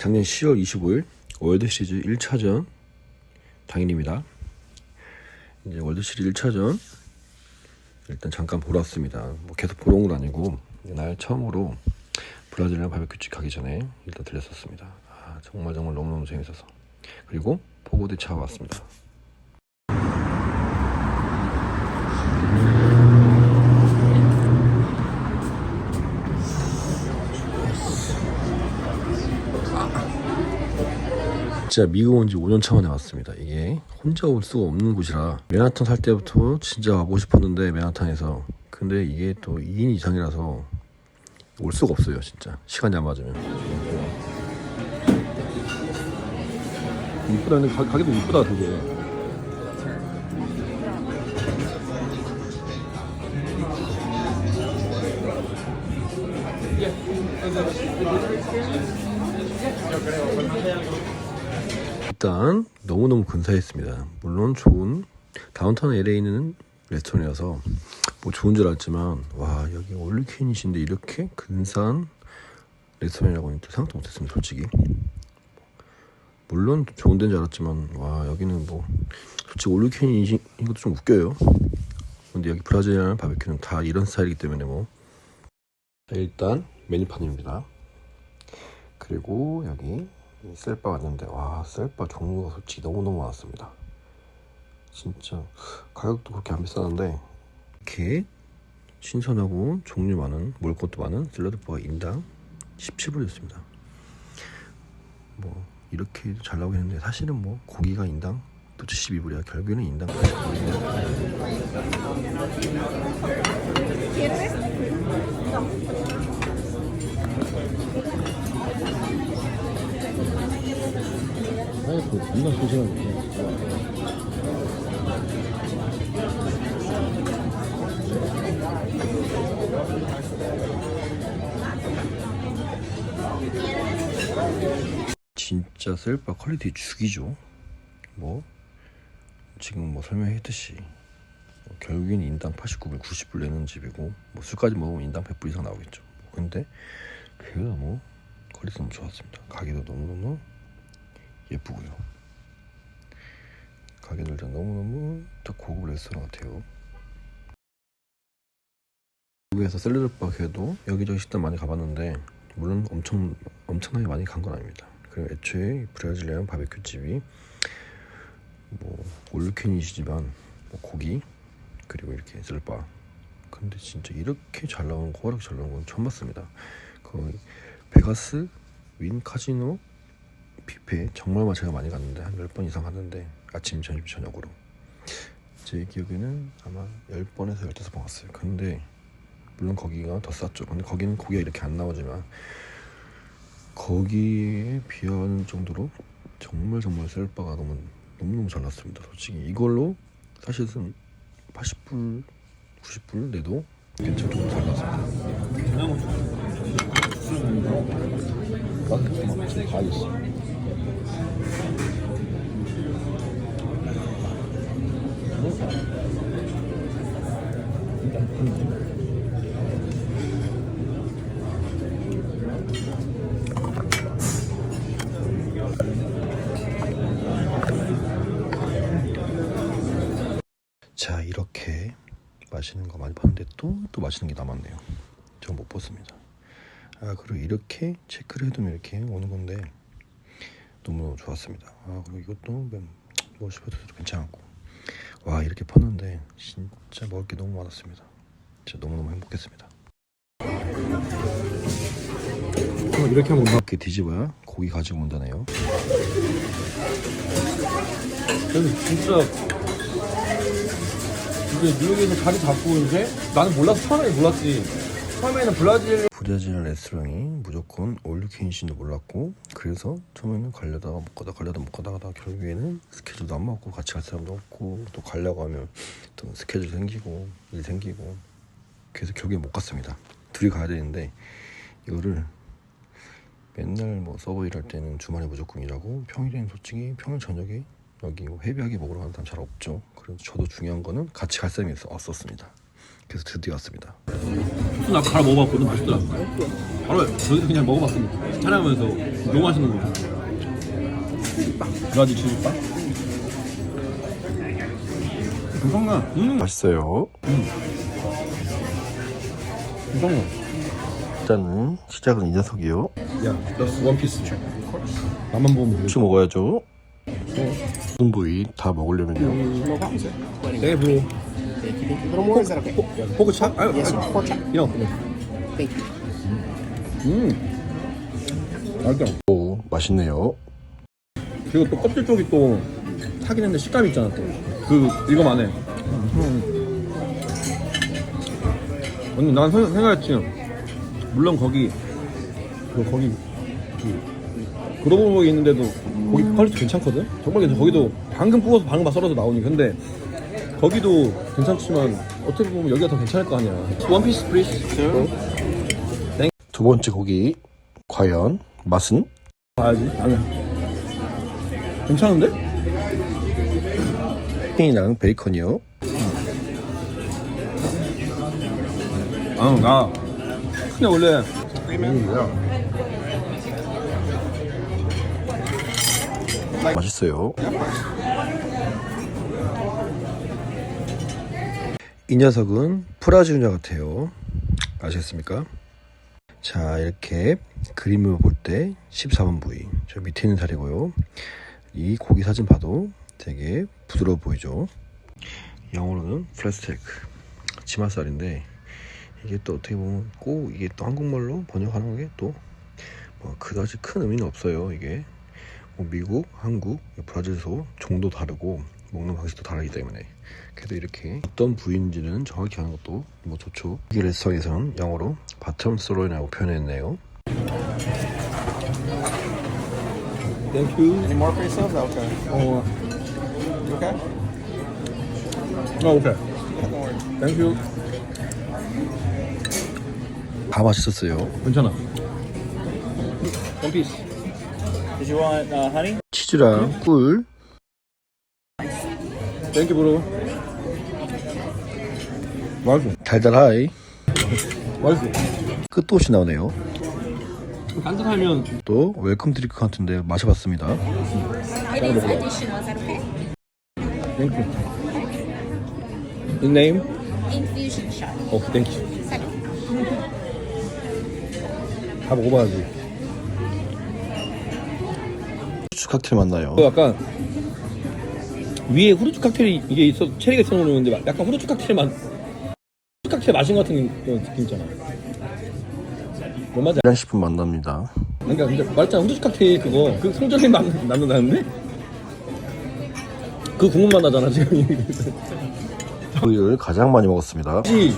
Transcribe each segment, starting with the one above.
작년 10월 25일 월드 시리즈 1차전 당일입니다. 이제 월드 시리즈 1차전 일단 잠깐 보러 왔습니다. 뭐 계속 보러 온 건 아니고 날 처음으로 브라질이랑 바베큐 집 가기 전에 일단 들렸었습니다. 아, 정말 정말 너무너무 재밌어서 그리고 포고대 차 왔습니다. 진짜 미국 온 지 5년 차 만에 왔습니다. 이게 혼자 올 수가 없는 곳이라 맨하탄 살 때부터 진짜 와보고 싶었는데 맨하탄에서. 근데 이게 또 2인 이상이라서 올 수가 없어요 진짜. 시간이 안 맞으면. 이쁘다 근데 가, 가게도 이쁘다 되게 일단 너무너무 근사했습니다. 물론 좋은 다운타운 LA에 있는 레스토랑이라서 뭐 좋은 줄 알았지만 와 여기 올리퀸이신데 이렇게 근사한 레스토랑이라고는 또 생각도 못했습니다. 솔직히 물론 좋은 데인 줄 알았지만 와 여기는 뭐 솔직히 올리퀸인 것도 좀 웃겨요. 근데 여기 브라질이라는 바베큐는 다 이런 스타일이기 때문에 뭐 자, 일단 메뉴판입니다. 그리고 여기 이 셀바 왔는데 와 셀바 종류가 솔직히 너무너무 많았습니다. 진짜 가격도 그렇게 안 비쌌는데. 이렇게 신선하고 종류 많은 먹을 것도 많은 샐러드바가 인당 17불이었습니다. 뭐 이렇게 잘 나오긴 했는데 사실은 뭐 고기가 인당 도대체 12불이야. 결국에는 인당 89불인데 아이 그 인간 소식은 진짜 셀바 퀄리티 죽이죠. 뭐 지금 뭐 설명했듯이 뭐 결국엔 인당 89불 90불 내는 집이고 뭐 술까지 먹으면 인당 100불 이상 나오겠죠. 근데 그래도 뭐 퀄리티 너무 좋았습니다. 가게도 너무너무 예쁘고요. 일단 너무너무 딱 고급 레스토랑 같아요. 미국에서 샐러드바 해도 여기저기 식당 많이 가봤는데 물론 엄청 엄청나게 많이 간 건 아닙니다. 그리고 애초에 브라질리안 바베큐 집이 뭐 올루캔이시지만 뭐 고기 그리고 이렇게 샐바 근데 진짜 이렇게 잘 나오는 호락이 잘 나오는 건 처음 봤습니다. 거의 베가스 윈 카지노 뷔페? 정말 제가 많이 갔는데 한 10번 이상 갔는데 아침 점심 저녁으로. 제 기억에는 아마 10번에서 15번 갔어요. 근데 물론 거기가 더 쌌죠. 근데 거기는 고기가 이렇게 안 나오지만 거기에 비하는 정도로 정말 정말 셀바가 너무 너무너무 잘 났습니다 솔직히. 이걸로 사실은 80불 90불 내도 괜찮게 잘 났습니다 다 있어 자 이렇게 맛있는 거 많이 봤는데 또 또 맛있는 게 남았네요. 저 못 봤습니다. 아 그리고 이렇게 체크를 해두면 이렇게 오는 건데 너무 좋았습니다. 아 그리고 이것도 뭐 슈퍼트도 괜찮았고 와 이렇게 팠는데 진짜 먹을 게 너무 많았습니다. 진짜 너무너무 행복했습니다. 어, 이렇게 하면 이렇게 뒤집어야 고기 가지고 온다네요. 그래서 진짜 이게 뉴욕에서 자리 잡고 이제 나는 몰라서 처음에 몰랐지 처음에는 브라질 브라질 레스토랑이 무조건 올류케인신도 몰랐고 그래서 처음에는 가려다가 못 가다 가려다 못 가다가 다 결국에는 스케줄도 안 맞고 같이 갈 사람도 없고 또 가려고 하면 또 스케줄 생기고 일 생기고 그래서 결국에 못 갔습니다. 둘이 가야 되는데 이거를 맨날 뭐 서버 일할 때는 주말에 무조건 일하고 평일에는 솔직히 평일 저녁에 여기 뭐 헤비하게 먹으러 가는 사람 잘 없죠. 그래서 저도 중요한 거는 같이 갈 사람이 없었습니다 그래서 드디어 왔습니다. 나 갈아 먹어봤거든 맛있더라 바로 저기서 그냥 먹어봤거든 촬영하면서 너무 맛있는 거야. 브라질 치즈밥 괜찮네 음. 맛있어요. 괜찮네 일단은 시작은 이 녀석이요. 야나 원피스. 나만 보면 돼 혹시 먹어야죠. 무슨 부위 다 먹으려면요. No problem, 네 브로 A little more, is that okay? 야 포크 차? 아유 Yes, sir. Pork chop. 형 Thank you. 음. 맛있다. 오 맛있네요. 그리고 또 껍질 쪽이 또 타긴 했는데 식감이 있잖아 또. 그 이거 만 해. 언니 난 생- 생각했지. 물론 거기 그 거기 그 그로브목이 있는데도 거기 퀄리티 괜찮거든. 정말 괜찮아. 거기도 방금 뽑아서 방금 막 썰어서 나오니 근데 거기도 괜찮지만 어떻게 보면 여기가 더 괜찮을 거 아니야. 원피스 프리스. 두 번째 고기 과연 맛은? 봐야지. 아니야. 괜찮은데? 팽이랑 베이컨이요. 아, 나 그냥 원래 맛있어요. 이 녀석은 프라지우냐 같아요. 아시겠습니까? 자, 이렇게 그림을 볼 때 14번 부위. 저 밑에 있는 살이고요. 이 고기 사진 봐도 되게 부드러워 보이죠? 영어로는 플래스테이크. 치맛살인데 이게 또 어떻게 보면 꼭 이게 또 한국말로 번역하는 게 또 뭐 그다지 큰 의미는 없어요. 이게 뭐 미국, 한국, 브라질소 종도 다르고 먹는 방식도 다르기 때문에 그래도 이렇게 어떤 부위인지는 정확히 하는 것도 뭐 좋죠. 이 레스토랑에서는 영어로 바텀 스로이라고 표현했네요. 땡큐. Any more for yourselves? Okay. 어, You okay? Yeah, don't worry. 땡큐. 다 맛있었어요. 괜찮아. 원피스. Did you want uh, honey? 치즈랑 꿀, 땡큐 브로. 맛있어. 달달하이, 맛있어. 끝도 없이 나오네요. 따뜻하면 또 웰컴 드링크 같은데 마셔봤습니다. Okay? 땡큐. 이 네임? Infusion shot. 어, 땡큐. Second. 다 먹어봐야지. 후추 칵테일 맞나요? 그 약간 위에 후르츠 칵테일이 이게 있어 체리가 있어 놓는데 약간 후르츠 칵테일 맛 칵테일 마신 것 같은 그런 느낌 있잖아. 뭐 맞아? 일한식품 만납니다. 그러니까 근데 말했잖아 후르츠 칵테일 그거 그 성적이 남 남는다는데 그 국물만 나잖아 지금. 우유를 가장 많이 먹었습니다. 혹시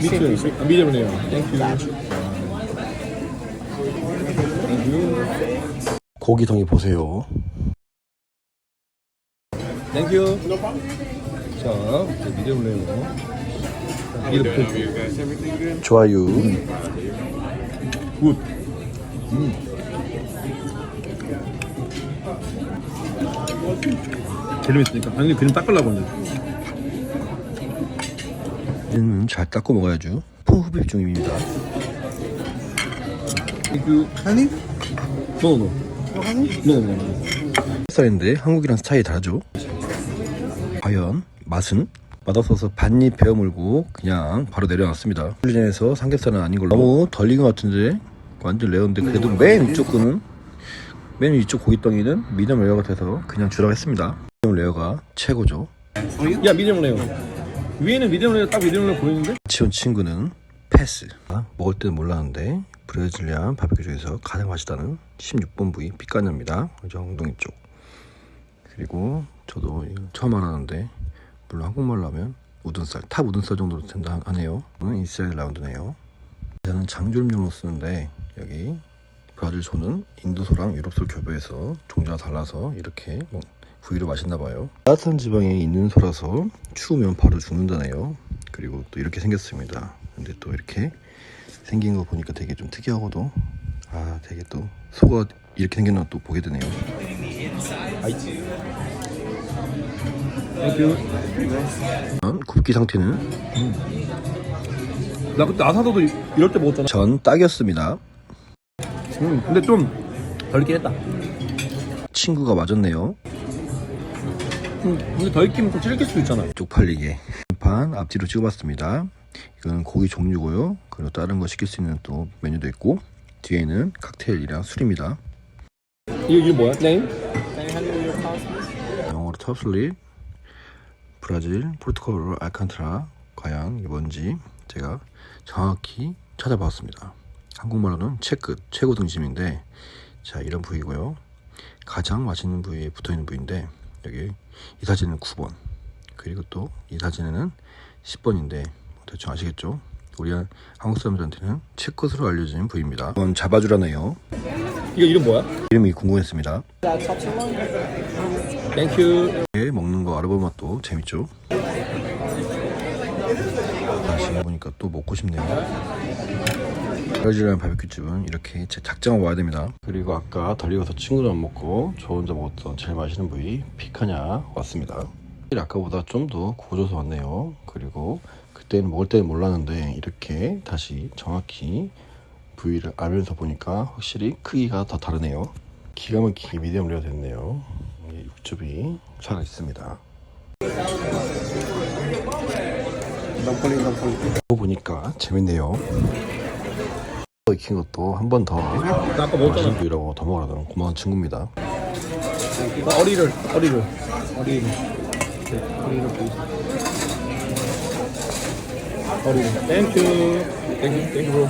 미츠 아, 미디엄이네요. 땡큐. 고기덩이 보세요. 땡큐. 자, 이제 미디엄이네요. 이렇게 좋아요. 굿. 음. 기름 있으니까. 아니, 그림 닦으려고 하는데. 이제는 잘 닦고 먹어야죠. 풍흡입 중입니다. 땡큐. 하니? 노, 노. 노, 노, 노. 쌀인데 한국이랑 스타일이 다르죠. 과연 맛은? 맛없어서 반입 베어 물고 그냥 바로 내려놨습니다. 훈련에서 삼겹살은 아닌 걸로 너무 덜 익은 것 같은데 완전 레어인데 그래도 맨 위쪽 거는 맨 위쪽 고기덩이는 미디엄 레어 같아서 그냥 주라고 했습니다. 미디엄 레어가 최고죠. 야, 미디엄 레어. 위에는 미디엄 레어 딱 미디엄 레어 보이는데? 같이 온 친구는 패스. 아, 먹을 때는 몰랐는데 브라질리안 바베큐 중에서 가장 맛있다는 16번 부위 피카냐입니다. 이제 엉덩이 쪽. 그리고 저도 처음 알았는데 물론 한국말로 하면 우둔살, 탑 우둔살 정도 된다 하네요. 이는 이스라엘 라운드네요. 저는 장조림용으로 쓰는데 여기 브라질 소는 인도 소랑 유럽 소를 교배해서 종자가 달라서 이렇게 뭐 부위로 맛있나 봐요. 따뜻한 지방에 있는 소라서 추우면 바로 죽는다네요. 그리고 또 이렇게 생겼습니다. 근데 또 이렇게 생긴 거 보니까 되게 좀 특이하고도 아 되게 또 소가 이렇게 거또 보게 되네요. 땡큐. 굽기 상태는 나 그때 아사도도 이- 이럴 때 먹었잖아. 전 딱이었습니다. 음, 근데 좀 덜긴 했다. 친구가 맞았네요. 음, 근데 덜 익히면 좀 찔길 수 있잖아. 쪽팔리게 판 앞뒤로 찍어봤습니다. 이건 고기 종류고요. 그리고 다른 거 시킬 수 있는 또 메뉴도 있고 뒤에는 칵테일이랑 술입니다. 이거 이게 뭐야? 네임? 영어로 탑슬립, 브라질, 포르투갈어로 알칸트라 과연 이게 뭔지 제가 정확히 찾아봤습니다. 한국말로는 채끝, 최고 등심인데 자 이런 부위고요. 가장 맛있는 부위에 붙어있는 부위인데 여기 이 사진은 9번 그리고 또 이 사진에는 10번인데 대충 아시겠죠? 우리 한국 사람들한테는 채끝으로 알려진 부위입니다. 이건 잡아주라네요. 이거 이름 뭐야? 이름이 궁금했습니다. 땡큐. 이렇게 먹는 거 알아보면 또 재밌죠. 다시 보니까 또 먹고 싶네요. 브라질이라는 바비큐 집은 이렇게 제 작정하고 와야 됩니다. 그리고 아까 덜 익어서 친구도 안 먹고 저 혼자 먹었던 제일 맛있는 부위 피카냐 왔습니다. 아까보다 좀더 구워져서 왔네요. 그리고 그때는 먹을 때는 몰랐는데 이렇게 다시 정확히 부위를 알면서 보니까 확실히 크기가 더 다르네요. 기가 막히게 미디엄 레어 됐네요. 이 육즙이 살아 있습니다. 이거 보니까 재밌네요. 익힌 것도 한 번더나 아까 맛있는. 부위라고 더 먹으라던 고마운 친구입니다. 나 어리를, 어리를. 어리를. 네, 어리를 보이세요. 어리를. 땡큐. 땡큐, 땡큐 브로.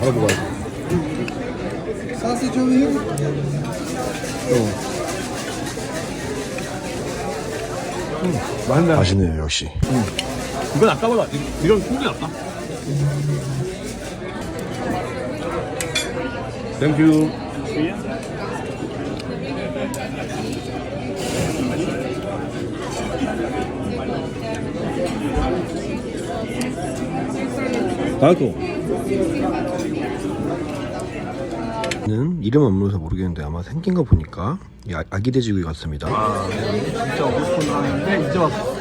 바로 먹어야지. Sausage over here? 맛있네. 맛있네요 역시. 이건 아까보다 이- 풍기 낫다. 땡큐. 다이 소. 는 이름 없는 서 모르겠는데 아마 생긴 거 보니까 이 아- 아기 돼지고기 같습니다. 진짜 먹고 싶은 라면인데 이제 왔어.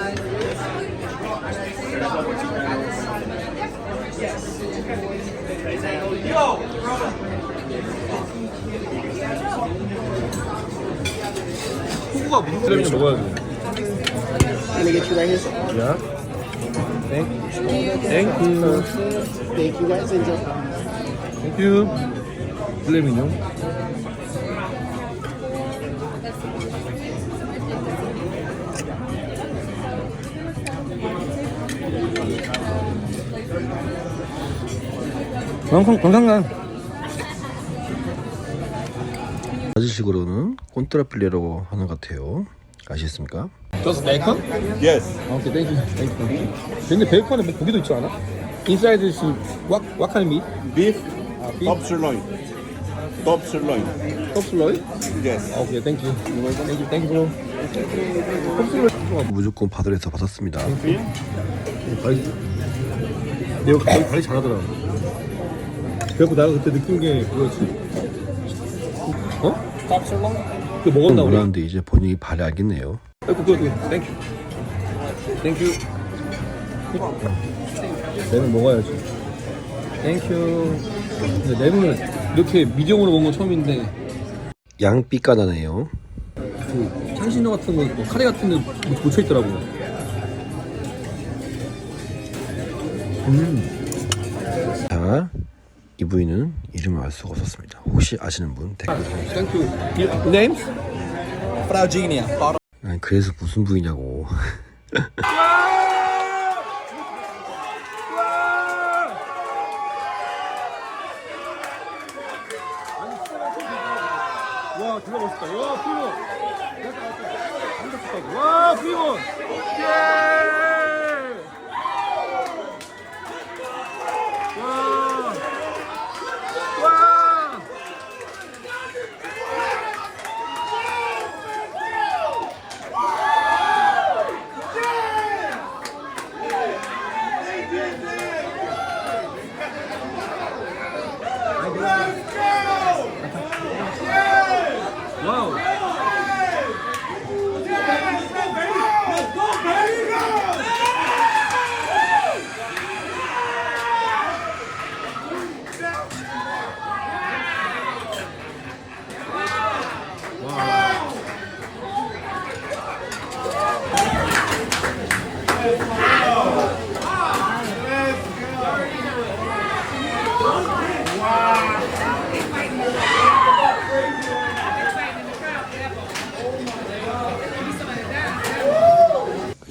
후구가 무슨 텔레비전 먹어야 돼? Let me get you right here. 야. 땡. 땡큐. Thank you guys. Enjoy. 땡큐. 텔레비전. 건강 건강한. 브라질식으로는 꼰트라필레라고 하는 것 같아요. 아시겠습니까? Just bacon? Yes. 오케이, 땡큐, 땡큐. 근데 베이컨에 뭐 고기도 있지 않아? Inside is what, what kind of meat? Beef, beef. top sirloin. Top sirloin. 컵슬러이? Yes. 오케이, 땡큐. 땡큐, 땡큐, 브로. 컵슬러이. 무조건 바들에서 받았습니다. 관리, 내가 관리, 관리 잘하더라. 그래갖고 내가 그때 느낀 게 그거지. 어? Top sirloin? 그거 먹었나, 우리? 몰랐는데 이제 본인이 발이 알겠네요. 아이고, 그거, 그거. 땡큐. 땡큐. 내는 먹어야지. 땡큐. 근데 내는 이렇게 미디엄으로 먹은 건 처음인데, 양삐까다네요. 그, 향신료 같은 거, 뭐 카레 같은 거 묻혀 있더라고. 음. 자, 이 부위는 이름을 알 수가 없었습니다. 혹시 아시는 분 댓글. 땡큐. Your names? Fraudinia. 아니, 그래서 무슨 부위냐고. 와, 멋있다. 와. 와, 피곤. 예! 와. 와. 와우.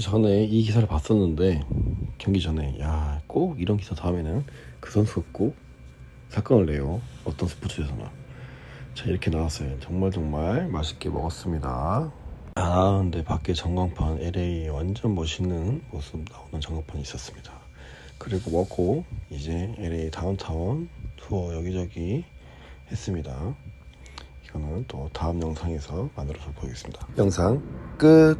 전에 이 기사를 봤었는데 경기 전에 야 꼭 이런 기사 다음에는 그 선수가 꼭 사건을 내요. 어떤 스포츠에서나. 자 이렇게 나왔어요. 정말 정말 맛있게 먹었습니다. 아 근데 밖에 전광판 LA 완전 멋있는 모습 나오는 전광판이 있었습니다. 그리고 먹고 이제 LA 다운타운 투어 여기저기 했습니다. 이거는 또 다음 영상에서 만들어서 보겠습니다. 영상 끝